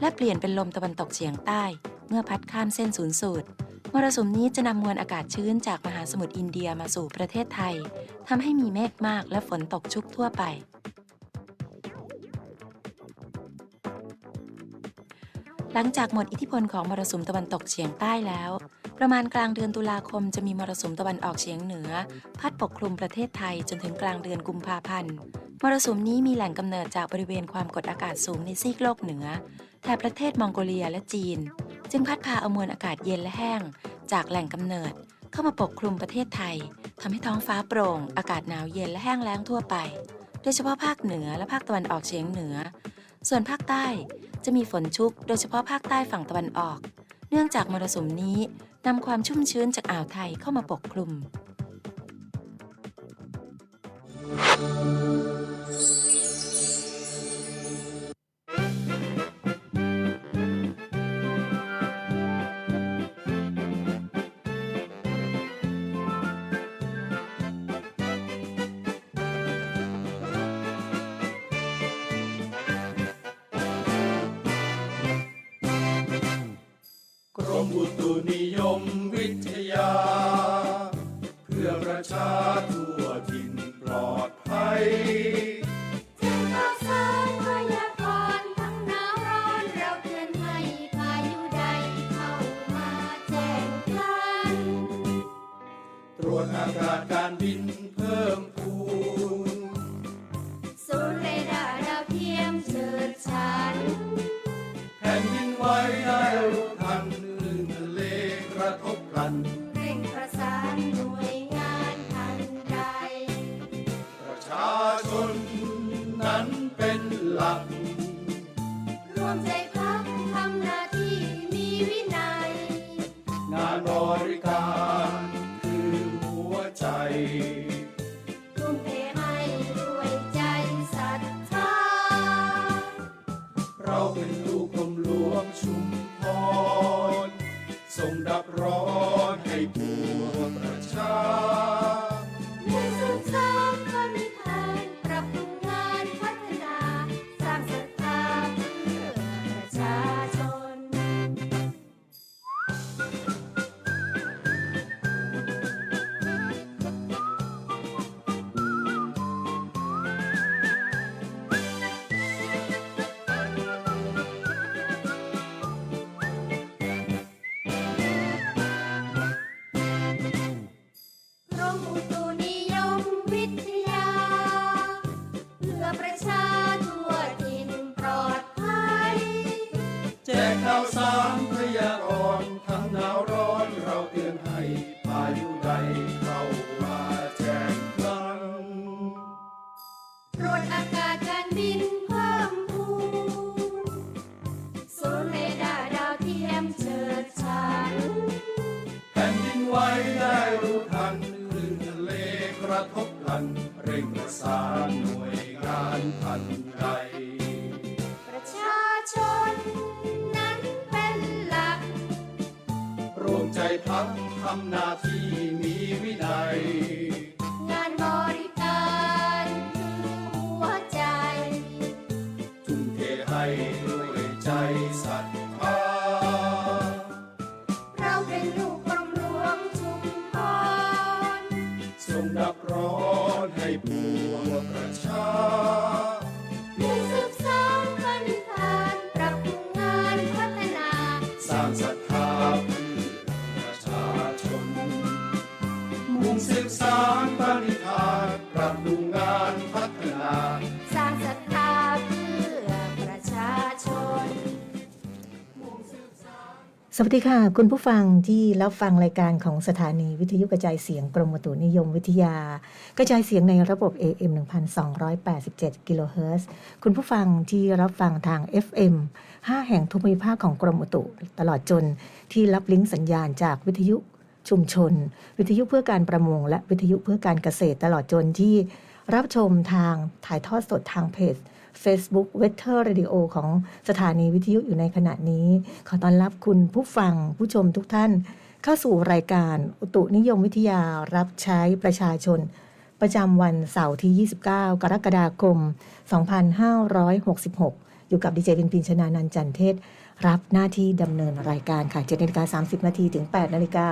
และเปลี่ยนเป็นลมตะวันตกเฉียงใต้ เมื่อพัดข้ามเส้นศูนย์สูตรมรสุมนี้จะนำมวลอากาศชื้นจากมหาสมุทรอินเดียมาสู่ประเทศไทยทำให้มีเมฆมากและฝนตกชุกทั่วไป หลังจากหมดอิทธิพลของมรสุมตะวันตกเฉียงใต้แล้ว ประมาณกลางเดือนตุลาคมจะมีมรสุมตะวันออกเฉียงเหนือ พัดปกคลุมประเทศไทยจนถึงกลางเดือนกุมภาพันธ์มรสุมนี้มีแหล่งกำเนิดจากบริเวณความกดอากาศสูงในซีกโลกเหนือ แถบประเทศมองโกเลียและจีน จึงพัดพาเอามวลอากาศเย็นและแห้ง จากแหล่งกำเนิดเข้ามาปกคลุมประเทศไทยทำให้ท้องฟ้าโปร่ง อากาศหนาวเย็นและแห้งแล้งทั่วไป โดยเฉพาะภาคเหนือและภาคตะวันออกเฉียงเหนือ ส่วนภาคใต้จะมีฝนชุก โดยเฉพาะภาคใต้ฝั่งตะวันออก เนื่องจากมรสุมนี้นำความชุ่มชื้นจากอ่าวไทยเข้ามาปกคลุมกร อุตุนิยมวิทยา กระทบกันเร่งประสานหน่วย เราวสาม สวัสดีค่ะ คุณผู้ฟังที่รับฟังรายการของสถานีวิทยุกระจายเสียงกรมอุตุนิยมวิทยา กระจายเสียงในระบบ AM 1287 กิโลเฮิรตซ์คุณผู้ฟังที่รับฟังทาง FM 5 แห่งทุกภูมิภาคของกรมอุตุตลอดจนที่รับลิงก์สัญญาณจากวิทยุชุมชน วิทยุเพื่อการประมง และวิทยุเพื่อการเกษตรตลอดจนที่รับชมทางถ่ายทอดสดทางเพจ Facebook w e t e r Radio ของสถานีวิทยุอยู่ในขณะนี้ ขอต้อนรับคุณผู้ฟังผู้ชมทุกท่าน เข้าสู่รายการอุตุนิยมวิทยารับใช้ประชาชน ประจำวันเสาร์ที่ 29 กรกฎาคม 2566 อยู่กับดีเจพินพินชนานันจันเทศ รับหน้าที่ดำเนินรายการค่ะ7นาฬิกา30 นาทีถึง 8 นาฬิกา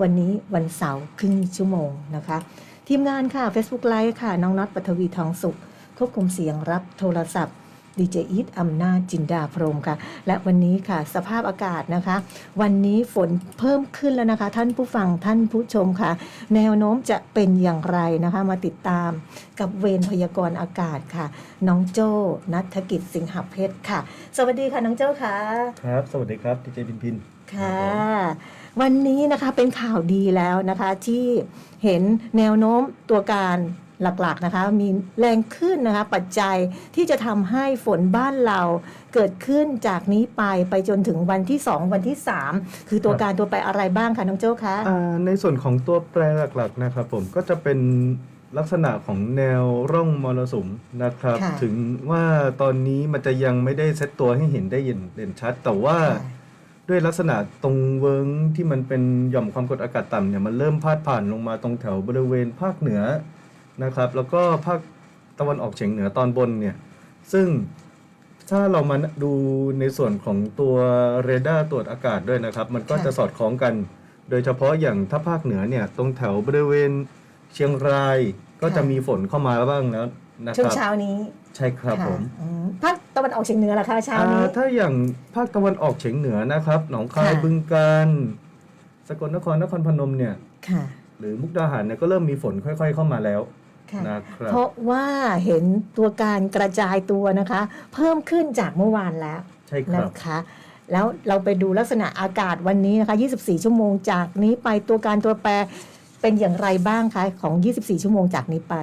วันนี้วันเสาร์ครึ่งชั่วโมงนะคะทีมงานค่ะ Facebook Live ค่ะ น้องน็อตปฐวีทองสุข ควบคุมเสียงรับโทรศัพท์ดีเจอีทอำนาจจินดาพรหมค่ะ และวันนี้ค่ะ สภาพอากาศนะคะ วันนี้ฝนเพิ่มขึ้นแล้วนะคะ ท่านผู้ฟังท่านผู้ชมค่ะ แนวโน้มจะเป็นอย่างไรนะคะ มาติดตามกับเวรพยากรณ์อากาศค่ะ น้องโจ้นัฐกิจสิงหเพชรค่ะ สวัสดีค่ะน้องโจ้ค่ะ ครับ สวัสดีครับดีเจพินพินค่ะวันนี้นะคะเป็นข่าวดีแล้วนะคะที่เห็นแนวโน้มตัวการ หลักๆนะคะ มีแรงขึ้นนะคะปัจจัยที่จะทำให้ฝนบ้านเราเกิดขึ้นจากนี้ไปไปจนถึงวันที่ 2 วันที่ 3 คือตัวการตัวไปอะไรบ้างคะน้องโจ้คะอ่าในส่วนของตัวแปรหลักๆนะครับผมก็จะเป็นลักษณะของแนวร่องมรสุมนะครับค่ะถึงว่าตอนนี้มันจะยังไม่ได้เซตตัวให้เห็นได้เด่นเด่นชัด แต่ว่าค่ะด้วยลักษณะตรงเวิงที่มันเป็นหย่อมความกดอากาศต่ำเนี่ยมันเริ่มพาดผ่านลงมาตรงแถวบริเวณภาคเหนือ นะครับ แล้วก็ภาคตะวันออกเฉียงเหนือตอนบนเนี่ย ซึ่งถ้าเรามาดูในส่วนของตัวเรดาร์ตรวจอากาศด้วยนะครับ มันก็ค่ะจะสอดคล้องกัน โดยเฉพาะอย่างถ้าภาคเหนือเนี่ยตรงแถวบริเวณเชียงรายก็จะมีฝนเข้ามาบ้างแล้วนะคช่วงรับเช้านี้ใช่ครับะผมอืมภาคตะวันออกเฉียงเหนือล่ะคะเช้านี้อ่าถ้าอย่างภาคตะวันออกเฉียงเหนือนะครับ หนองคายค่ะบึงกาฬสกลนครนครพนมเนี่ยค่ะหรือมุกดาหารเนี่ยก็เริ่มมีฝนค่อย ๆ เข้ามาแล้ว ค่ะนะครับ เพราะว่าเห็นตัวการกระจายตัวนะคะ เพิ่มขึ้นจากเมื่อวานแล้วใช่ครับ นะคะ แล้วเราไปดูลักษณะอากาศวันนี้นะคะ 24 ชั่วโมงจากนี้ไปตัวการตัวแปรเป็นอย่างไรบ้างคะของ 24 ชั่วโมงจากนี้ไป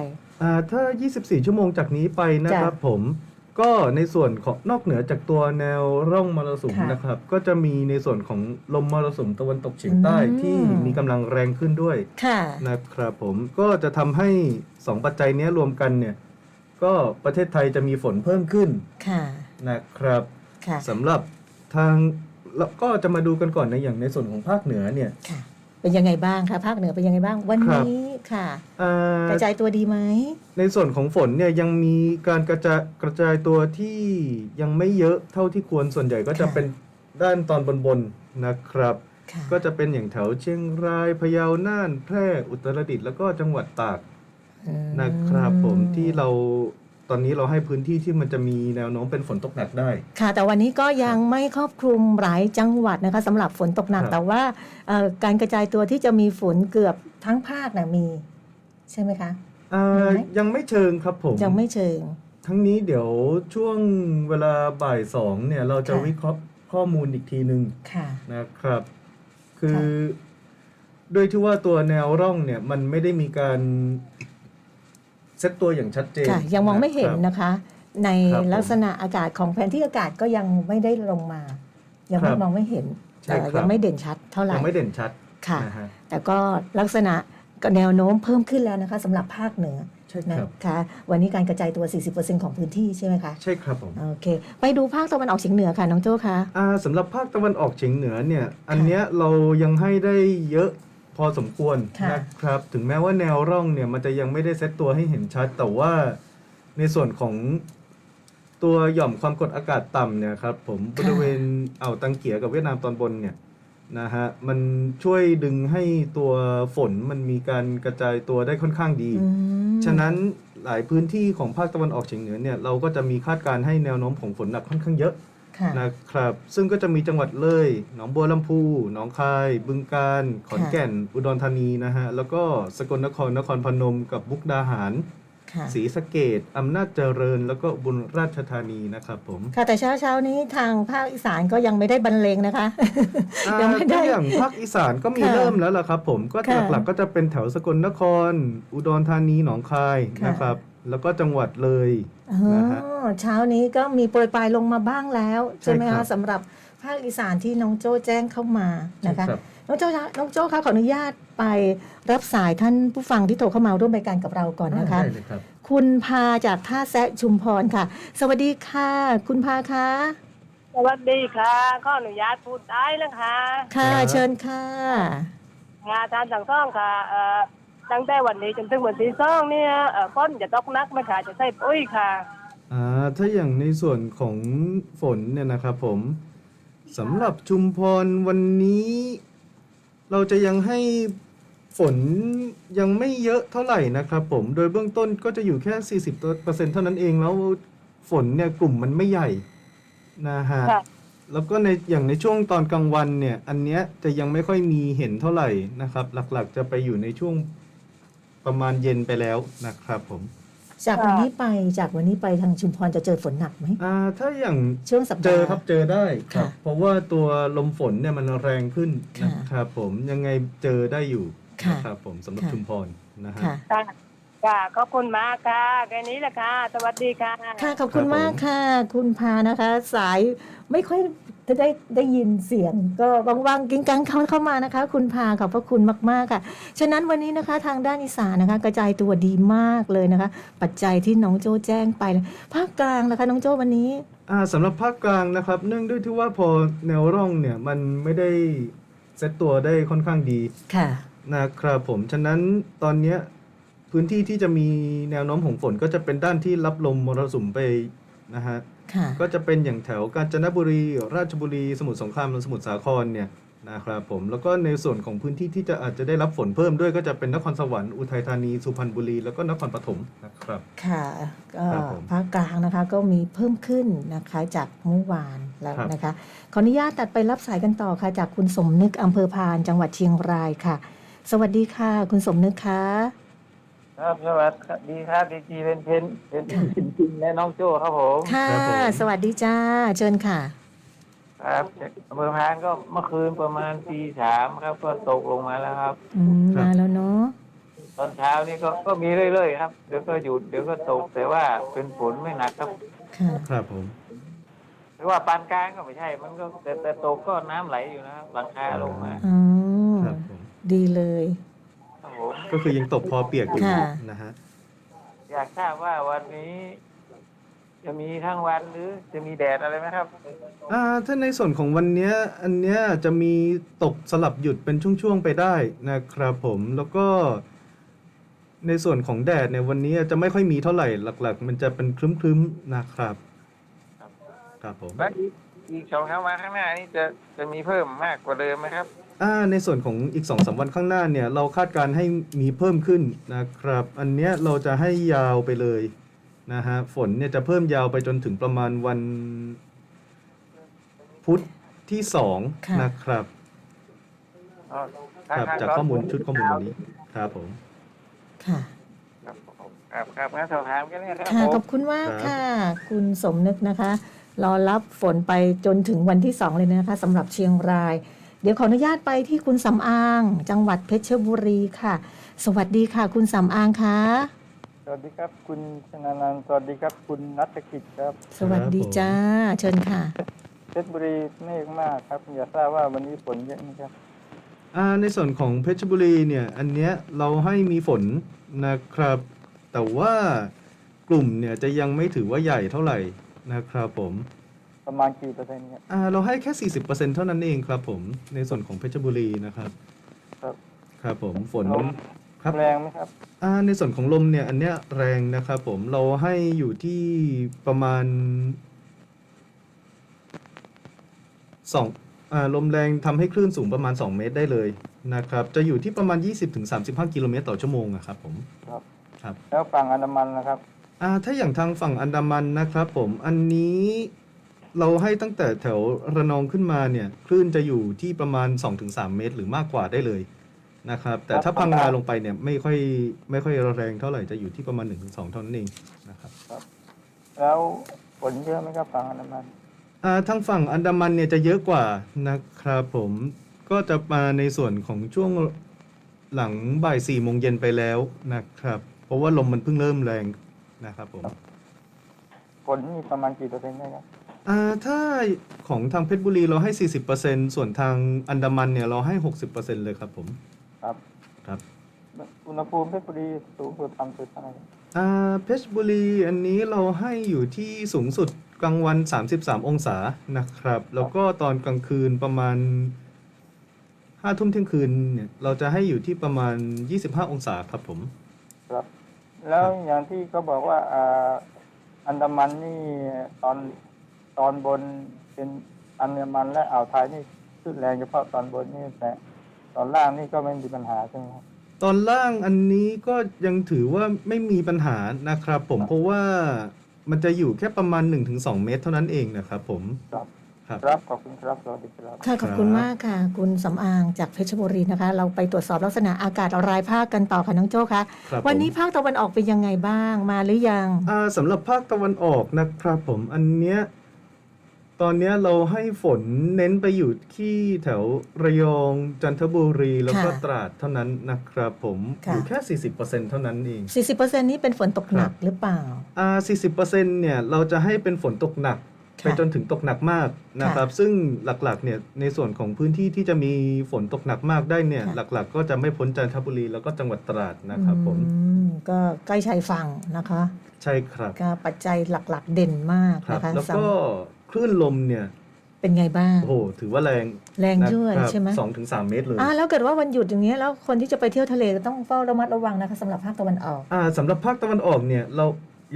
อ่าถ้า 24 ชั่วโมงจากนี้ไปนะครับจ้ะผม ก็ในส่วนของนอกเหนือจากตัวแนวร่องมรสุมค่ะนะครับ ก็จะมีในส่วนของลมมรสุมตะวันตกเฉียงใต้อืม ที่มีกำลังแรงขึ้นด้วยค่ะ นะครับผมก็จะทำให้2ปัจจัยเนี้ยรวมกันเนี่ยก็ประเทศไทยจะมีฝนเพิ่มขึ้นค่ะ นะครับ ค่ะ สำหรับทางแล้วก็จะมาดูกันก่อนในอย่างในส่วนของภาคเหนือเนี่ย ค่ะ เป็นยังไงบ้างคะภาคเหนือเป็นยังไงบ้าง วันครับนี้ค่ะอ่ากระจายตัวดีไหมในส่วนของฝนเนี่ยยังมีการกระจายกระจายตัวที่ยังไม่เยอะเท่าที่ควรส่วนใหญ่ก็จะค่ะเป็นด้านตอนบนๆนะครับ ค่ะก็จะเป็นอย่างแถวเชียงรายพะเยาน่านแพร่อุตรดิตถ์แล้วก็จังหวัดตากอืมนะครับผมที่เรา ตอนนี้เราให้พื้นที่ที่มันจะมีแนวโน้มเป็นฝนตกหนักได้ ค่ะ แต่วันนี้ก็ยังไม่ครอบคลุมหลายจังหวัดนะคะสำหรับฝนตกหนัก ครับแต่ว่าเอ่อการกระจายตัวที่จะมีฝนเกือบทั้งภาคนะมี ใช่ไหมคะอ่ามีไหม ยังไม่เชิงครับผม ยังไม่เชิง ทั้งนี้เดี๋ยวช่วงเวลาบ่ายสองเนี่ยเราจะค่ะ วิเคราะห์ข้อมูลอีกทีหนึ่งค่ะ นะครับ คือค่ะด้วยที่ว่าตัวแนวร่องเนี่ยมันไม่ได้มีการ เซตตัวอย่างชัดเจนค่ะยังมองไม่เห็นนะครับนะคะในครับผมลักษณะอากาศของแผนที่อากาศก็ยังไม่ได้ลงมา ยังไม่ครับมองไม่เห็นใช่แต่ครับยังไม่เด่นชัดเท่าไหร่ยังไม่เด่นชัดค่ะนะฮะแต่ก็ลักษณะก็แนวโน้มเพิ่มขึ้นแล้วนะคะสำหรับภาคเหนือใช่นะครับคะวันนี้การกระจายตัว 40%ของพื้นที่ใช่ไหมคะใช่ครับผมโอเค ไปดูภาคตะวันออกเฉียงเหนือค่ะน้องโจ้คะอ่าสำหรับภาคตะวันออกเฉียงเหนือเนี่ยอันเนี้ยเรายังให้ได้เยอะพ อสมควรค่ะ นะครับ ถึงแม้ว่าแนวร่องเนี่ยมันจะยังไม่ได้เซตตัวให้เห็นชัด แต่ว่าในส่วนของตัวหย่อมความกดอากาศต่ำเนี่ยครับผมบริเวณอ่าวตังเกียกับเวียดนามตอนบนเนี่ยนะฮะมันช่วยดึงให้ตัวฝนมันมีการกระจายตัวได้ค่อนข้างดี อืมฉะนั้นหลายพื้นที่ของภาคตะวันออกเฉียงเหนือเนี่ยเราก็จะมีคาดการณ์ให้แนวโน้มของฝนหนักค่อนข้างเยอะ ค่ะนะครับ ซึ่งก็จะมีจังหวัดเลย หนองบัวลำพูหนองคาย บึงกาฬขอนแก่น อุดรธานีนะฮะ แล้วก็สกลนครนครพนมกับมุกดาหาร ค่ะศรีสะเกดอำนาจเจริญ แล้วก็อุบุญราชธานีนะครับผมค่ะแต่เช้าเช้าๆนี้ทางภาคอีสานก็ยังไม่ได้บรรเลงนะคะ อ่ายังไม่ได้ถ้าอย่างภาคอีสานก็มีค่ะเริ่มแล้วล่ะครับผม ก็ค่ะหลักๆก็จะเป็นแถวสกลนคร อุดรธานี หนองคายค่ะ นะครับ แล้วก็จังหวัดเลยอ๋อนะฮะเช้านี้ก็มีโปรยปลายลงมาบ้างแล้ว ใช่ไหมใช่ครัคะบ สำหรับภาคอีสานที่น้องโจ้แจ้งเข้ามานะคะใช่รับ น้องโจ้คะน้องโจ้คะขออนุญาตไปรับสายท่านผู้ฟังที่โทรเข้ามาร่วมรายการกับเราก่อนนะคะ ได้เลยครับ คุณพาจากท่าแซะชุมพรค่ะ สวัสดีค่ะ คุณพาคะสวัสดีค่ะขออนุญาตพูดได้นะคะค่ะครับ เชิญค่ะ งานทานสั่งซ่องค่ะเอ่อ ตั้งแต่วันนี้จนถึงวันที่สองเนี่ยเอ่อฝนจะตกหนักไหมคะจะใส่ปุ้ยค่ะ อ่าถ้าอย่างในส่วนของฝนเนี่ยนะครับผมสำหรับชุมพรวันนี้ เราจะยังให้ฝนยังไม่เยอะเท่าไหร่นะครับผมโดยเบื้องต้นก็จะอยู่แค่ 40%เท่านั้นเองแล้วฝนเนี่ยกลุ่มมันไม่ใหญ่นะฮะ ค่ะ แล้วก็ในอย่างในช่วงตอนกลางวันเนี่ย อันเนี้ยจะยังไม่ค่อยมีเห็นเท่าไหร่นะครับ หลักๆจะไปอยู่ในช่วง ประมาณเย็นไปแล้วนะครับผมจากวันนี้ไปจากวันนี้ไปทางชุมพรจะเจอฝนหนักไหมอ่าถ้าอย่างช่วงสัปเจดาอห์ครับเจอได้ครับค่ะเพราะว่าตัวลมฝนเนี่ยมันแรงขึ้นค่ะนะครับผมยังไงเจอได้อยู่ค่ะนะครับผมสำหรับค่ะชุมพรนะฮะค่ะค่ะค่ะขอบคุณมากค่ะแค่นี้แหละค่ะ สวัสดีค่ะ ค่ะ ขอบคุณครับผมมากค่ะ คุณพานะคะ สายไม่ค่อย จะได้ได้ยินเสียงก็ว่างๆกิ้งกังเข้าเข้ามานะคะ คุณพาขอบพระคุณมากๆค่ะฉะนั้นวันนี้นะคะทางด้านอีสานนะคะ กระจายตัวดีมากเลยนะคะ ปัจจัยที่น้องโจแจ้งไปเลยภาคกลางนะคะ น้องโจวันนี้อ่าสำหรับภาคกลางนะครับ เนื่องด้วยที่ว่าพอแนวร่องเนี่ยมันไม่ได้เซตตัวได้ค่อนข้างดีค่ะนะครับผมฉะนั้นตอนเนี้ยพื้นที่ที่จะมีแนวโน้มของฝนก็จะเป็นด้านที่รับลมมรสุมไปนะฮะ ค่ะ ก็จะเป็นอย่างแถวกาญจนบุรี ราชบุรี สมุทรสงครามและสมุทรสาครเนี่ยนะครับผมแล้วก็ในส่วนของพื้นที่ที่จะอาจจะได้รับฝนเพิ่มด้วยก็จะเป็นนครสวรรค์อุทัยธานีสุพรรณบุรีแล้วก็นครปฐมนะครับ ค่ะก็ครับผมภาคกลางนะคะก็มีเพิ่มขึ้นนะคะจากเมื่อวานแล้วครับ นะคะ ขออนุญาตตัดไปรับสายกันต่อค่ะ จากคุณสมนึกอำเภอพานจังหวัดเชียงรายค่ะ สวัสดีค่ะ คุณสมนึกคะ ครับสวัสดีครับดีจีเป็นเพนเป็นจริงๆและน้องโจ้ครับผมค่ะ ครับผม สวัสดีจ้า เชิญค่ะ ครับอำเภอพานก็เมื่อคืนประมาณตีสามครับ ก็ตกลงมาแล้วครับ อืมครับ มาแล้วเนาะตอนเช้านี่ก็ก็มีเรื่อยๆครับเดี๋ยวก็หยุดเดี๋ยวก็ตกแต่ว่าเป็นฝนไม่หนักครับค่ะครับผม หรือว่าปานกลางก็ไม่ใช่ มันก็แต่แต่ตกก็น้ำไหลอยู่นะครับหลังคาลงมา อ๋อครับผม ดีเลยครับ ผมก็คือยังตกพอเปียกอยู่ค่ะ นะฮะอยากทราบว่าวันนี้ จะมีทั้งวันหรือ จะมีแดดอะไรไหมครับ อ่าถ้าในส่วนของวันเนี้ยอันเนี้ยจะมีตกสลับหยุดเป็นช่วงๆไปได้นะครับผมแล้วก็ ในส่วนของแดดเนี่ยวันนี้จะไม่ค่อยมีเท่าไหร่หลัก ๆ มันจะเป็นครึ้มๆนะครับ ครับครับผม และอีกอีกสองสามวันข้างหน้านี่จะจะมีเพิ่มมากกว่าเดิมไหมครับ อ่าในส่วนของอีก2อสวันข้างหน้าเนี่ยเราคาดการณ์ให้มีเพิ่มขึ้นนะครับ อันเนี้ยเราจะให้ยาวไปเลยนะฮะฝนเนี่ยจะเพิ่มยาวไปจนถึงประมาณวัน พุธที่สองค่ะ นะครับอ๋อครับทงจากตนข้อมูลชุดข้อมูลวันนี้ครับผม ค่ะ ครับผมครับครับงั้นสอบถามกันเนี่ยครับค่ะผมขอบคุณมากครับ ค่ะ คุณสมนึกนะคะ รอรับฝนไปจนถึงวันที่สองเลยนะคะสำหรับเชียงราย เดี๋ยวขออนุญาตไปที่คุณสำอาง จังหวัดเพชรบุรีค่ะ สวัสดีค่ะ คุณสำอางคะสวัสดีครับ คุณชนานันท์สวัสดีครับ คุณนัทกิจครับสวัสดีจ้า เชิญค่ะ เพชรบุรีเมฆมากครับอยากทราบว่าวันนี้ฝนเยอะไหมครับอ่าในส่วนของเพชรบุรีเนี่ย อันเนี้ยเราให้มีฝนนะครับ แต่ว่ากลุ่มเนี่ยจะยังไม่ถือว่าใหญ่เท่าไหร่นะครับผม ประมาณกี่เปอร์เซ็นต์ครับอ่าเราให้แค่ 40%เท่านั้นเองครับผมในส่วนของเพชรบุรีนะครับครับครับผมฝนลมครับแรงไหมครับอ่าในส่วนของลมเนี่ยอันเนี้ยแรงนะครับผมเราให้อยู่ที่ประมาณสองอ่าลมแรงทำให้คลื่นสูงประมาณ 2 เมตรได้เลยนะครับจะอยู่ที่ประมาณ 20-35 กิโลเมตรต่อชั่วโมงอะครับผม ครับครับ แล้วฝั่งอันดามันนะครับ อ่าถ้าอย่างทางฝั่งอันดามันนะครับผมอันนี้ เราให้ตั้งแต่แถวระนองขึ้นมาเนี่ยคลื่นจะอยู่ที่ประมาณ 2-3 เมตร หรือมากกว่าได้เลยนะครับ แต่ถ้าพังงาลงไปเนี่ยไม่ค่อยไม่ค่อยแรงเท่าไหร่จะอยู่ที่ประมาณ 1-2เท่านั้นเองนะครับแล้วฝนเยอะไหมครับฝั่งอันดามันอ่าทางฝั่งอันดามันเนี่ยจะเยอะกว่านะครับผมก็จะมาในส่วนของช่วงหลังบ่ายสี่โมงเย็นไปแล้วนะครับ เพราะว่าลมมันเพิ่งเริ่มแรงนะครับผมฝนมีประมาณกี่เปอร์เซ็นต์ได้ครับ อ่าถ้าของทางเพชรบุรีเราให้ 40%ส่วนทางอันดามันเนี่ยเราให้ 60%เลยครับผมครับ ครับอุณหภูมิเพชรบุรีสูงสุดต่ำสุดเท่าไหร่ครับอ่าเพชรบุรีอันนี้เราให้อยู่ที่สูงสุดกลางวัน 33 องศานะครับ แล้วก็ตอนกลางคืนประมาณ5ทุ่มเที่ยงคืนเนี่ยเราจะให้อยู่ที่ประมาณ 25 องศาครับผม ครับ แล้วอย่างที่เขาบอกว่าอ่าอันดามันนี่ตอน ตอนบนเป็นอันดามันและอ่าวไทยนี่ขึ้นแรงเฉพาะตอนบนนี่แต่ตอนล่างนี่ก็ไม่มีปัญหาใช่ไหมครับ ตอนล่างอันนี้ก็ยังถือว่าไม่มีปัญหานะครับผมเพราะว่ามันจะอยู่แค่ประมาณ 1-2 เมตรเท่านั้นเองนะครับผม ครับ ครับ ครับขอบคุณครับสวัสดีครับ ค่ะขอบคุณครับมากค่ะ คุณสำอางจากเพชรบุรีนะคะ เราไปตรวจสอบลักษณะอากาศรายภาคกันต่อค่ะน้องโจ้คะครับผม วันนี้ภาคตะวันออกเป็นยังไงบ้างมาหรือยัง อ่าสำหรับภาคตะวันออกนะครับผมอันเนี้ย ตอนเนี้ยเราให้ฝนเน้นไปอยู่ที่แถวระยองจันทบุรีแล้วก็ค่ะตราดเท่านั้นนะครับผมค่ะ อยู่แค่ 40%เท่านั้นเเอง 40%นี้เป็นฝนตกหนักครับหรือเปล่า อ่า40%เนี่ยเราจะให้เป็นฝนตกหนักค่ะไปจนถึงตกหนักมากนะครับ ซึ่งหลักๆเนี่ยในส่วนของพื้นที่ที่จะมีฝนตกหนักมากได้เนี่ยค่ะ หลักๆ ก็จะไม่พ้นจันทบุรีแล้วก็จังหวัดตราดนะครับผมอืมก็ใกล้ชายฝั่งนะคะ ใช่ครับ ก็ปัจจัยหลักๆเด่นมากครับนะคะแล้วสำ ก็ คลื่นลมเนี่ยเป็นไงบ้าง โอ้โหถือว่าแรงแรงนะด้วยครับใช่ไหมสองถึงสามเมตรเลยอ่าแล้วเกิดว่าวันหยุดอย่างเงี้ยแล้วคนที่จะไปเที่ยวทะเลก็ต้องเฝ้าระมัดระวังนะคะสำหรับภาคตะวันออกอ่าสำหรับภาคตะวันออกเนี่ยเรา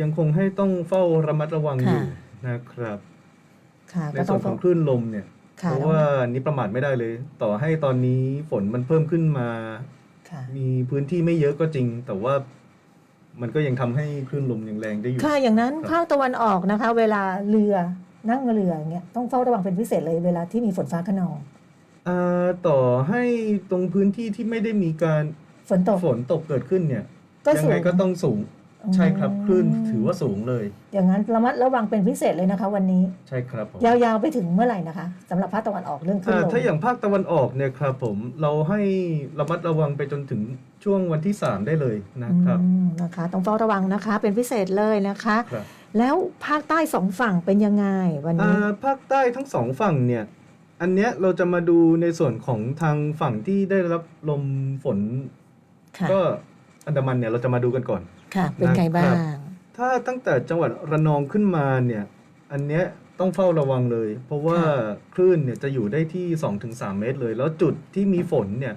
ยังคงให้ต้องเฝ้าระมัดระวังอยู่ค่ะนะครับค่ะในก็ส่ต้อวงนขเฝ้าองคลื่นลมเนี่ยค่ะเพราะว่านี้ประมาทไม่ได้เลย ต่อให้ตอนนี้ฝนมันเพิ่มขึ้นมาค่ะมีพื้นที่ไม่เยอะก็จริง แต่ว่ามันก็ยังทำให้คลื่นลมยังแรงได้อยู่ ค่ะ อย่างนั้นครับภาคตะวันออกนะคะ เวลาเรือ นั่งเรืออย่างเงี้ยต้องเฝ้าระวังเป็นพิเศษเลยเวลาที่มีฝนฟ้าขนองอ่าต่อให้ตรงพื้นที่ที่ไม่ได้มีการฝนตก ฝนตกเกิดขึ้นเนี่ยก็ยัสูไงงก็ต้องสูงอืมใช่ครับคลื่นถือว่าสูงเลย อย่างนั้นระมัดระวังเป็นพิเศษเลยนะคะ วันนี้ ใช่ครับผมยาวๆไปถึงเมื่อไหร่นะคะสำหรับภาคตะวันออกเรื่องคลื่นอ่าลมถ้าอย่างภาคตะวันออกเนี่ยครับผมเราให้ระมัดระวังไปจนถึงช่วงวันที่ 3 ได้เลยนะครับอืมนะคะ ต้องเฝ้าระวังนะคะ เป็นพิเศษเลยนะคะ ครับ แล้วภาคใต้สองฝั่งเป็นยังไงวันอ่นี้าภาคใต้ทั้งสองฝั่งเนี่ย อันเนี้ยเราจะมาดูในส่วนของทางฝั่งที่ได้รับลมฝนค่ะก็อันดามันเนี่ยเราจะมาดูกันก่อน ค่ะ เป็นไงบ้าครังบถ้าตั้งแต่จังหวัดระนองขึ้นมาเนี่ย อันเนี้ยต้องเฝ้าระวังเลย เพราะว่าคลื่นเนี่ยจะอยู่ได้ที่2-3เมตรเลย แล้วจุดที่มีฝนเนี่ย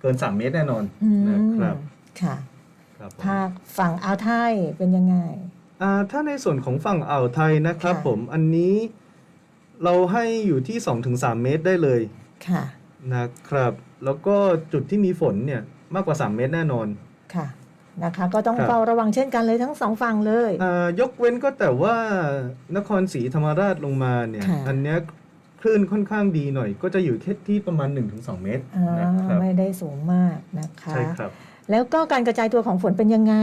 เกิน3เมตรแน่นอนอืมนะครับ ค่ะครับผมภาคฝั่งอ่าวไทยเป็นยังไง อ่าถ้าในส่วนของฝั่งอ่าวไทยนะครับค่ะ ผมอันนี้เราให้อยู่ที่ 2-3 เมตรได้เลยค่ะ นะครับ แล้วก็จุดที่มีฝนเนี่ยมากกว่า 3 เมตรแน่นอน ค่ะ นะคะ ก็ต้องครับ เฝ้าระวังเช่นกันเลยทั้งสองฝั่งเลย อ่ายกเว้นก็แต่ว่านครศรีธรรมราชลงมาเนี่ยค่ะ อันเนี้ยคลื่นค่อนข้างดีหน่อย ก็จะอยู่แค่ที่ประมาณ 1-2 เมตรอ่านะครับไม่ได้สูงมากนะคะ ใช่ครับ แล้วก็การกระจายตัวของฝนเป็นยังไง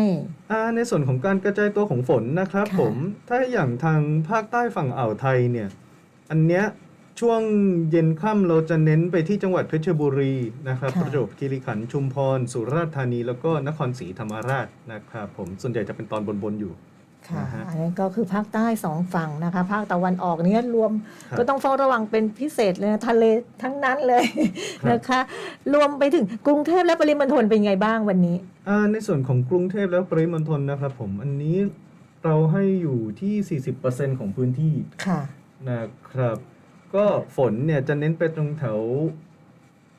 อ่าในส่วนของการกระจายตัวของฝนนะครับค่ะผมถ้าอย่างทางภาคใต้ฝั่งอ่าวไทยเนี่ยอันเนี้ยช่วงเย็นค่ำเราจะเน้นไปที่จังหวัดเพชรบุรีนะครับค่ะ ประจวบคีรีขันธ์ชุมพร สุราษฎร์ธานีแล้วก็นครศรีธรรมราชนะครับผมส่วนใหญ่จะเป็นตอนบนๆอยู่ ค่ะนะฮะ อันนี้ก็คือภาคใต้สองฝั่งนะคะ ภาคตะวันออกเนี้ยรวมครับ ก็ต้องเฝ้าระวังเป็นพิเศษเลยนะทะเลทั้งนั้นเลยครับนะคะ รวมไปถึงกรุงเทพและปริมณฑลเป็นไงบ้างวันนี้ อ่าในส่วนของกรุงเทพแล้วปริมณฑลนะครับผมอันนี้เราให้อยู่ที่ 40%ของพื้นที่ค่ะ นะครับ ก็ฝนเนี่ยจะเน้นไปตรงแถว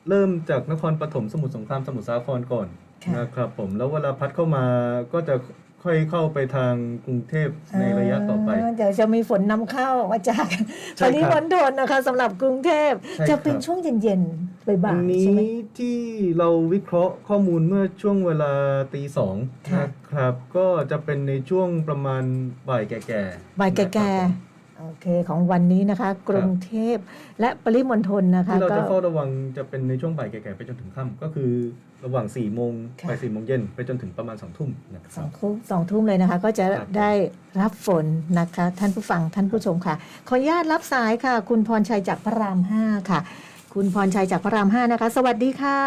เริ่มจากนครปฐมสมุทรสงครามสมุทรสาครก่อนค่ะ นะครับผมแล้วเวลาพัดเข้ามาก็จะ ค่อยเข้าไปทางกรุงเทพในระยะต่อไปาเดี๋ยวจะมีฝนนำเข้ามาจากใช่ปครับริมณฑลนะคะสำหรับกรุงเทพใช่จะเป็นครับช่วงเย็นๆบ่าอัยนๆนี้ใช่ไหมที่เราวิเคราะห์ข้อมูลเมื่อช่วงเวลาตีสองค่ะนะครับ ก็จะเป็นในช่วงประมาณบ่ายแก่ๆบ่ายนะครับแก่ผมๆ โอเคของวันนี้นะคะ กรุงเทพและปริมณฑลนะคะที่เราก็จะเฝ้าระวังจะเป็นในช่วงบ่ายแก่ๆไปจนถึงค่ำก็คือระหว่าง4ี่โมงค่ะไปสี่โมงเย็นไปจนถึงประมาณ2องทุ่มนะคสรัอบงทุ่มสองทุ่มเลยนะคะ ก็จะครับผมได้รับฝนนะคะ ท่านผู้ฟังท่านผู้ชมค่ะ ขออนุญาตรับสายค่ะ คุณพรชัยจากพระรามห้าค่ะ คุณพรชัยจากพระรามห้านะคะ สวัสดีค่ะ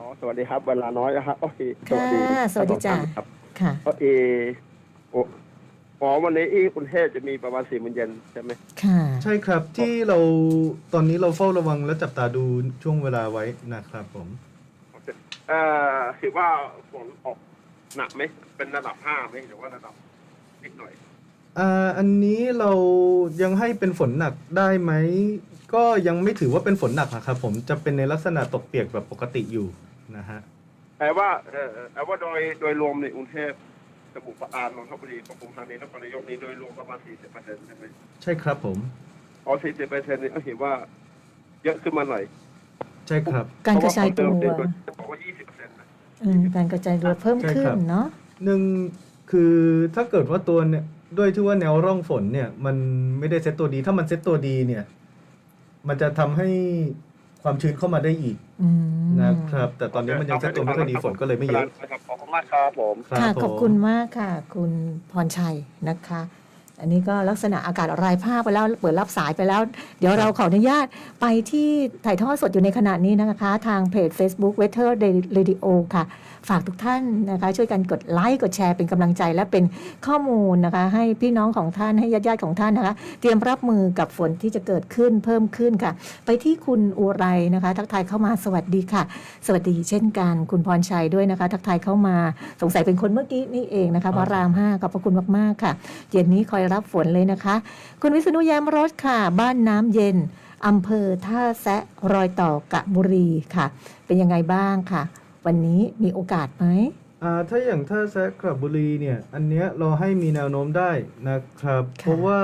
อ๋อสวัสดีครับเวลาน้อยนะครับโอเคค่ะสวัสดีจ้ะครับค่ะโอเคโอ้ อ๋อวันนี้อีกรุงเทพจะมีประมาณสี่โมงเย็นใช่ไหมค่ะ ใช่ครับที่เราตอนนี้เราเฝ้าระวังและจับตาดูช่วงเวลาไว้นะครับผม เอ่อคิดว่าฝนออกหนักไหมเป็นระดับห้าไหมหรือว่าระดับนิดหน่อยอ่าอันนี้เรายังให้เป็นฝนหนักได้ไหม ก็ยังไม่ถือว่าเป็นฝนหนักนะครับผมจะเป็นในลักษณะตกเปียกแบบปกติอยู่นะฮะ แต่ว่าเออแต่ว่าโดยโดยรวมในกรุงเทพ สมุทรปราการนนทบุรีปทุมธานีนครนายกนี้โดยรวมประมาณ40เปอร์เซ็นต์ใช่ไหมใช่ครับผม อ๋อ40เปอร์เซ็นต์นี่ก็เห็นว่าเยอะขึ้นมาหน่อยใช่ครับ การกระจายตัวเพราะว่าของเดิมเนี่ยบอกว่า20เปอร์เซ็นต์นะอืมการกระจายตัวเพิ่มขึ้นใช่ครับเนาะหนึ่งคือถ้าเกิดว่าตัวเนี่ยด้วยที่ว่าแนวร่องฝนเนี่ย มันไม่ได้เซตตัวดี ถ้ามันเซตตัวดีเนี่ย มันจะทำให้ ความชื้นเข้ามาได้อีกอืมนะครับ แต่ตอนนี้มันยังเซตตัวไม่ค่อยดีฝนก็เลยไม่เยอะ ครับขอบคุณมากครับผมครับค่ะผมขอบคุณมากค่ะ คุณพรชัยนะคะ อันนี้ก็ลักษณะอากาศรายภาคไปแล้วเปิดรับสายไปแล้ว เดี๋ยวเราขออนุญาตไปที่ถ่ายทอดสดอยู่ในขณะนี้นะคะ ทางเพจ Facebook Weather Radio ค่ะ ฝากทุกท่านนะคะ ช่วยกันกดไลค์กดแชร์เป็นกำลังใจ และเป็นข้อมูลนะคะ ให้พี่น้องของท่านให้ญาติญาติๆของท่านนะคะ เตรียมรับมือกับฝนที่จะเกิดขึ้นเพิ่มขึ้นค่ะ ไปที่คุณอุไรนะคะ ทักทายเข้ามาสวัสดีค่ะ สวัสดีเช่นกันคุณพรชัยด้วยนะคะ ทักทายเข้ามาสงสัยเป็นคนเมื่อกี้นี่เองนะคะพระรามห้าขอบพระคุณมากๆค่ะเย็นนี้คอยรับฝนเลยนะคะ คุณวิษณุแย้มรถค่ะ บ้านน้ำเย็นอำเภอท่าแซะรอยต่อกะบุรีค่ะ เป็นยังไงบ้างค่ะ วันนี้มีโอกาสไหมอ่าถ้าอย่างท่าแซะกระบุรีเนี่ย อันเนี้ยเราให้มีแนวโน้มได้นะครับค่ะเพราะว่า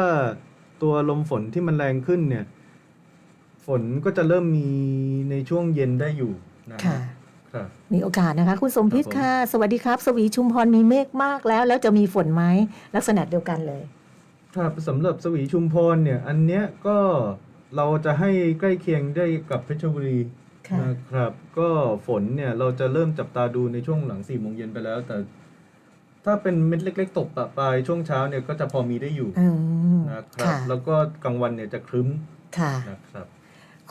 ตัวลมฝนที่มันแรงขึ้นเนี่ย ฝนก็จะเริ่มมีในช่วงเย็นได้อยู่นะฮะค่ะ ครับ มีโอกาสนะคะ คุณสมพิษครับผมค่ะ สวัสดีครับ สวีชุมพรมีเมฆมากแล้ว แล้วจะมีฝนไหมลักษณะเดียวกันเลย ครับสำหรับสวีชุมพรเนี่ยอันเนี้ยก็เราจะให้ใกล้เคียงได้กับเพชรบุรีค่ะ นะครับก็ฝนเนี่ยเราจะเริ่มจับตาดูในช่วงหลังสี่โมงเย็นไปแล้ว แต่ถ้าเป็นเม็ดเล็ก ๆ ตกปะปลายช่วงเช้าเนี่ยก็จะพอมีได้อยู่อืมนะครับ ค่ะแล้วก็กลางวันเนี่ยจะครึ้มค่ะ นะครับ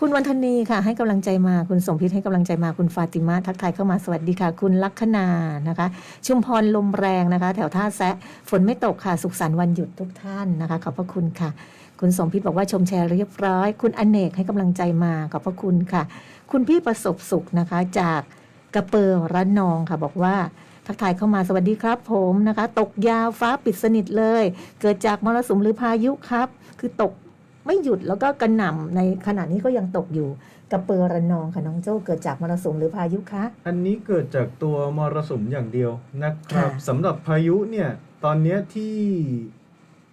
คุณวันธนีค่ะ ให้กำลังใจมาคุณสมพิษให้กำลังใจมาคุณฟาติมาทักทายเข้ามาสวัสดีค่ะ คุณลักคนานะคะ ชุมพรลมแรงนะคะ แถวท่าแซะฝนไม่ตกค่ะ สุขสันต์วันหยุดทุกท่านนะคะ ขอบพระคุณค่ะ คุณสมพิษบอกว่าชมแชร์เรียบร้อย คุณอเนกให้กำลังใจมาขอบพระคุณค่ะ คุณพี่ประสบสุขนะคะ จากกระเปอร์ระนองค่ะบอกว่าทักทายเข้ามาสวัสดีครับผมนะคะ ตกยาวฟ้าปิดสนิทเลย เกิดจากมรสุมหรือพายุครับ คือตก ไม่หยุดแล้วก็กระหน่ำในขณะนี้ก็ยังตกอยู่กระเปอร์ระนองค่ะน้องโจ้เกิดจากมรสุมหรือพายุคะ อันนี้เกิดจากตัวมรสุมอย่างเดียวนะครับค่ะ สำหรับพายุเนี่ยตอนเนี้ยที่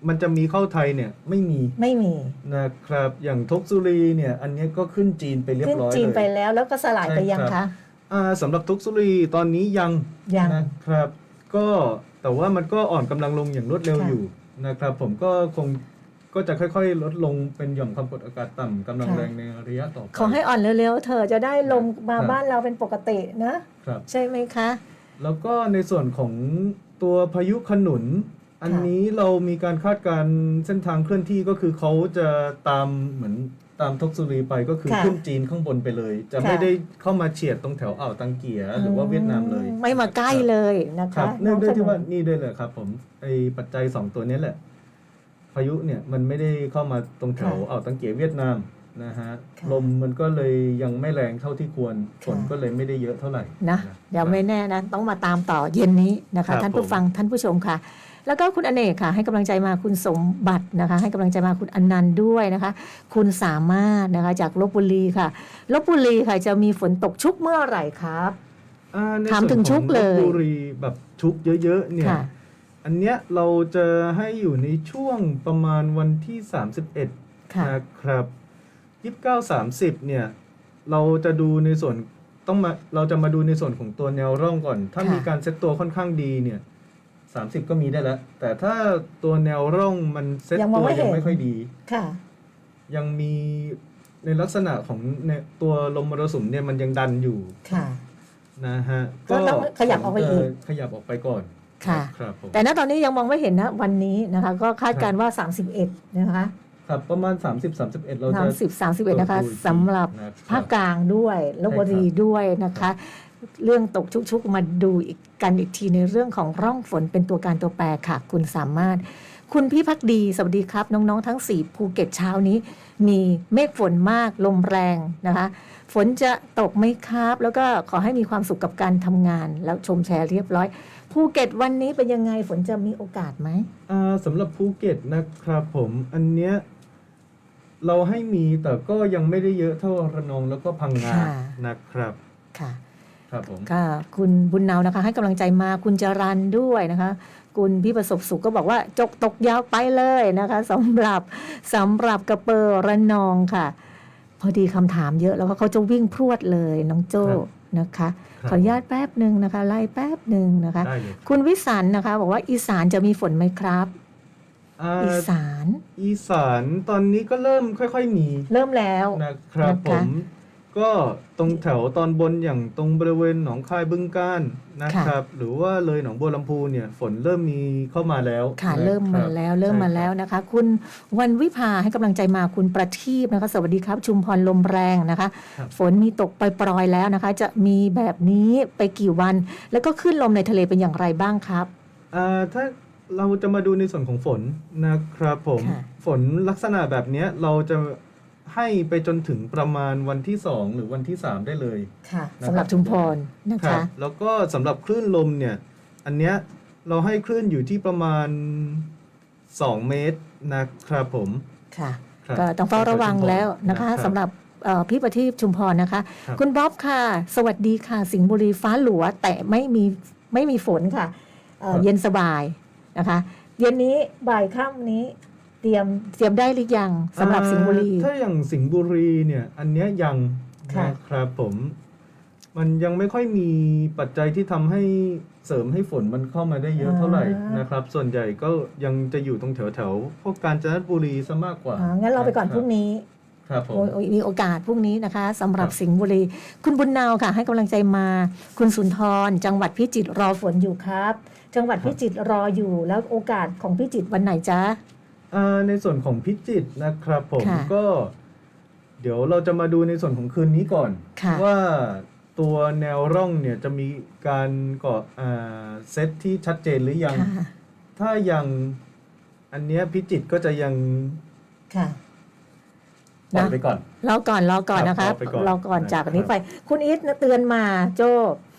มันจะมีเข้าไทยเนี่ยไม่มีไม่มีนะครับ อย่างทกซุรีเนี่ยอันเนี้ยก็ขึ้นจีนไปเรียขึ้บนร้อยจีนเลยไปแล้วแล้วก็สลายไปยังใช่ครัคะ บ อ่าสำหรับทุกซุรีตอนนี้ยังยัง นะครับ ก็แต่ว่ามันก็อ่อนกำลังลงอย่างรวดเร็วค่ะ อยู่นะครับ ผมก็คง ก็จะค่อย ๆ ลดลงเป็นหย่อมความกดอากาศต่ำกำลังแรงในระยะต่อไปขอให้อ่อนเร็วๆเธอะจะได้ลงมาครับบ้านเราเป็นปกตินะ ครับ ใช่ไหมคะ แล้วก็ในส่วนของตัวพายุขนุน อันนี้เรามีการคาดการณ์เส้นทางเคลื่อนที่ก็คือเขาจะตามเหมือนตามทกซุรีไปก็คือค่ะขึ้นจีนข้างบนไปเลย จะค่ะ ไม่ได้เข้ามาเฉียดตรงแถวอ่าวตังเกียหรือว่าเวียดนามเลยไม่มาใกล้เลยนะครัคะบเนื่องด้วยขที่มว่านี่ด้วยเลยครับผมไอปัจจัยสองตัวนี้แหละ พายุเนี่ยมันไม่ได้เข้ามาตรงแถวอ่าวตังเกียเวียดนามนะฮะค่ะลมมันก็เลยยังไม่แรงเท่าที่ควรฝนค่ะ ก็เลยไม่ได้เยอะเท่าไหร่ นะเดี๋ยวไม่แน่นะ ต้องมาตามต่อเย็นนี้นะครัคะ บท่านผู้ผม ฟังท่านผู้ชมค่ะ แล้วก็คุณอเนกค่ะ ให้กำลังใจมาคุณสมบัตินะคะ ให้กำลังใจมาคุณอนันต์ด้วยนะคะ คุณสามารถนะคะจากลบบุรีค่ะลบบุรีค่ะจะมีฝนตกชุกเมื่อไหร่ครับ อ่ในถามถึงส่วนชุกเลย ของบุรีแบบชุกเยอะๆเนี่ยค่ะ อันเนี้ยเราจะให้อยู่ในช่วงประมาณวันที่31ค่ะนะครับ 29 30 เนี่ย เราจะดูในส่วนต้องมาเราจะมาดูในส่วนของตัวแนวร่องก่อน ถ้าค่ะ มีการเซตตัวค่อนข้างดีเนี่ย 30 ก็มีได้แล้ว แต่ถ้าตัวแนวร่องมันเซตยังมตัองวไม่เห็นยังไม่ค่อยดี ค่ะ ยังมีในลักษณะของเนี่ยตัวลมมรสุมเนี่ยมันยังดันอยู่ค่ะ นะฮะก็ต้องขยับออกไปอีกขยับออกไปก่อน ค่ะ ครับผมแต่ณตอนนี้ยังมองไม่เห็นนะวันนี้นะคะ ก็คาดการณ์ว่า 31 นะคะครับประมาณ 30 31 เราจะ 30 31 นะคะดูอีกทีสำหรับนะครับภาคกลางด้วยลบบุรีด้วยนะคะ เรื่องตกชุกๆ มาดูอีกกันอีกทีในเรื่องของร่องฝนเป็นตัวการตัวแปรค่ะ คุณสามารถ คุณพี่พักดี สวัสดีครับ น้อง ๆ ทั้ง 4 ภูเก็ตเช้านี้ มีเมฆฝนมากลมแรงนะคะ ฝนจะตกไหมครับ แล้วก็ขอให้มีความสุขกับการทำงาน แล้วชมแชร์เรียบร้อยภูเก็ตวันนี้เป็นยังไงฝนจะมีโอกาสไหม อ่าสำหรับภูเก็ตนะครับผมอันเนี้ยเราให้มีแต่ก็ยังไม่ได้เยอะเท่าระนองแล้วก็พังงาค่ะ นะครับ ค่ะคครับผม ค่ะคุณบุญเนานะคะ ให้กำลังใจมาคุณจรันด้วยนะคะ คุณพี่ประสบสุขก็บอกว่าจกตกยาวไปเลยนะคะสำหรับสำหรับกระเปอร์ระนองค่ะพ อดีคำถามเยอะแล้วก็เขาจะวิ่งพรวดเลยน้องโจ้นะคะครับขออนุญาตแป๊บหนึ่งนะคะ ไล่แป๊บหนึ่งนะคะได้เลยคุณวิสันนะคะ บอกว่าอีสานจะมีฝนไหมครับอ่าอีสาน อีสานตอนนี้ก็เริ่มค่อย ๆ มี เริ่มแล้วนะครับนะคะผม ก็ตรงแถวตอนบนอย่างตรงบริเวณหนองคายบึงการนะครับ หรือว่าเลยหนองบัวลำพูเนี่ยฝนเริ่มมีเข้ามาแล้วค่ะนเริ่มมาครับแล้วเริ่มมาใช่ครับแล้วนะคะ คุณวันวิภาให้กำลังใจมาคุณประทีปนะคะ สวัสดีครับ ชุมพรลมแรงนะคะครับฝนมีตกปล่อยๆแล้วนะคะ จะมีแบบนี้ไปกี่วัน แล้วก็ขึ้นลมในทะเลเป็นอย่างไรบ้างครับอ่าถ้าเราจะมาดูในส่วนของฝนนะครับผมค่ะฝนลักษณะแบบเนี้ยเราจะ ให้ไปจนถึงประมาณวันที่ 2 หรือวันที่ 3 ได้เลยค่ะนะครับ สำหรับชุมพรนะครัคะ บแล้วก็สำหรับคลื่นลมเนี่ย อันเนี้ยเราให้คลื่นอยู่ที่ประมาณ 2 เมตรนะครับผม ค่ะ ครับก็ต้องเฝ้าระวังแล้วนะคะรับ สำหรับเอ่อพี่ประทีปชุมพรนะคะ ครับ คุณบ๊อบค่ะ สวัสดีค่ะ สิงห์บุรีฟ้าหลัว แต่ไม่มีไม่มีฝนค่ะเอ่อเย็นสบายนะคะ เย็นนี้บ่ายค่ำนี้ เตรียมเตรียมได้หรือยังสำหรับสิงห์บุรีอ่าถ้าอย่างสิงห์บุรีเนี่ยอันเนี้ยยังค่ะ นะครับผม มันยังไม่ค่อยมีปัจจัยที่ทำให้เสริมให้ฝนมันเข้ามาได้เยอะเท่าไหร่นะครับ ส่วนใหญ่ก็ยังจะอยู่ตรงแถวแถวๆพวกกาญจนบุรีซะมากกว่าอ่างั้นเราไปก่อนพรุ่งนี้ครับผม โอ้ยโอ้ยมีโอกาสพรุ่งนี้นะคะสำหรับครับ สิงห์บุรี คุณบุญนาวค่ะ ให้กำลังใจมา คุณสุนทร จังหวัดพิจิตรรอฝนอยู่ครับ จังหวัดพิจิตรรออยู่แล้วโอกาสของพิจิตรวันไหนจ๊ะอ่า ในส่วนของพิจิตรนะครับผมค่ะก็ เดี๋ยวเราจะมาดูในส่วนของคืนนี้ก่อน ค่ะ ว่าตัวแนวร่องเนี่ยจะมีการก่ออ่าเซตที่ชัดเจนหรือยัง ค่ะ ถ้ายังอันเนี้ยพิจิตรก็จะยังค่ะ ปล่อยนะ ไปก่อน รอก่อนรอก่อนครับนะคะรอไปก่อนรอก่อนนะครับจากนี้ไป คุณอีทเตือนมาโจ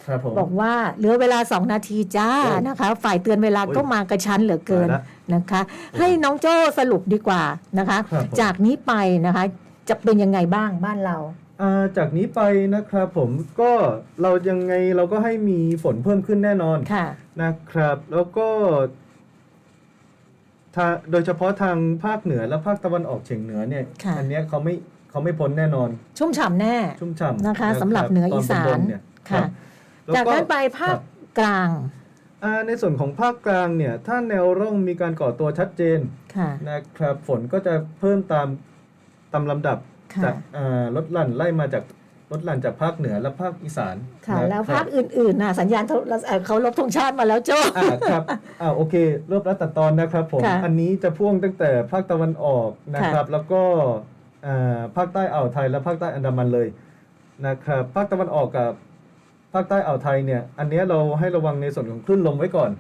ครับผม บอกว่าเหลือเวลาสองนาทีจ้าโอ้นะคะ ฝ่ายเตือนเวลาโอ้ย ก็มากระชั้นเหลือเกิน ตายละ นะคะ ให้น้องโจ้สรุปดีกว่านะคะ ครับผม จากนี้ไปนะคะ จะเป็นยังไงบ้างบ้านเรา อ่าจากนี้ไปนะครับผมก็เรายังไงเราก็ให้มีฝนเพิ่มขึ้นแน่นอนค่ะ นะครับ แล้วก็ทาโดยเฉพาะทางภาคเหนือและภาคตะวันออกเฉียงเหนือเนี่ยค่ะ อัเนี้ยเขาไม่เขาไม่พ้นแน่นอนชุ่มฉ่ำแน่ ชุ่มฉ่ำนะคะสำหรับเหนืออีสานตบๆเนี่ยค่ะ รับแล้วจากนั้นไปภาคครับ กลางอ่า ในส่วนของภาคกลางเนี่ย ถ้าแนวร่องมีการก่อตัวชัดเจนค่ะนะครับฝนก็จะเพิ่มตามตามลำดับค่ะจากอ่าลดหลั่นไล่มาจากลดหลั่นจากภาคเหนือและภาคอีสานค่ะนะแล้วครัภาบคอื่นๆนะสัญญาณเขาเอ่อเขาลบธงชาติมาแล้วโจ้อ่าครับอ่าโอเครวบรัดตัดตอนนะครับผมค่ะอันนี้จะพ่วงตั้งแต่ภาคตะวันออกนะครับ แล้วก็อ่าภาคใต้อ่าวไทยและภาคใต้อันดามันเลยนะครับภาคตะวันออกกับ ภาคใต้อ่าวไทยเนี่ย อันเนี้ยเราให้ระวังในส่วนของคลื่นลมไว้ก่อน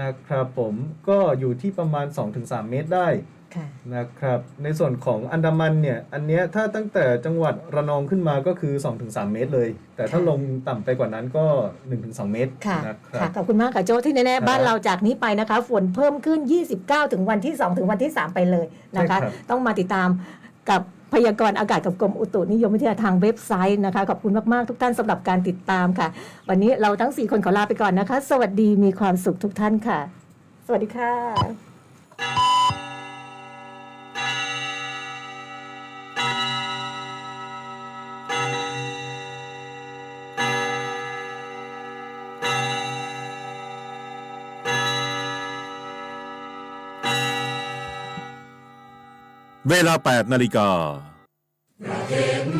นะครับผมก็อยู่ที่ประมาณ 2-3 เมตรได้ค่ะนะครับในส่วนของอันดามันเนี่ย อันเนี้ยถ้าตั้งแต่จังหวัดระนองขึ้นมาก็คือ 2-3 เมตรเลย แต่ถ้าค่ะลงต่ำไปกว่านั้นก็ 1-2 เมตรค่ะนะครัค่ะบขอบคุณมากค่ะโจ้ที่แน่ครับๆบ้านเราจากนี้ไปนะคะ ฝนเพิ่มขึ้น 29 ถึงวันที่ 2 ถึงวันที่ 3 ไปเลยนะคะใช่ครับต้องมาติดตามกับ พยากรณ์อากาศกับกรมอุตุนิยมวิทยาทางเว็บไซต์นะคะ ขอบคุณมาก ๆ ทุกท่านสำหรับการติดตามค่ะ วันนี้เราทั้ง 4 คนขอลาไปก่อนนะคะ สวัสดีมีความสุขทุกท่านค่ะ สวัสดีค่ะ เวลา 8 นาฬิกาเป็นประชา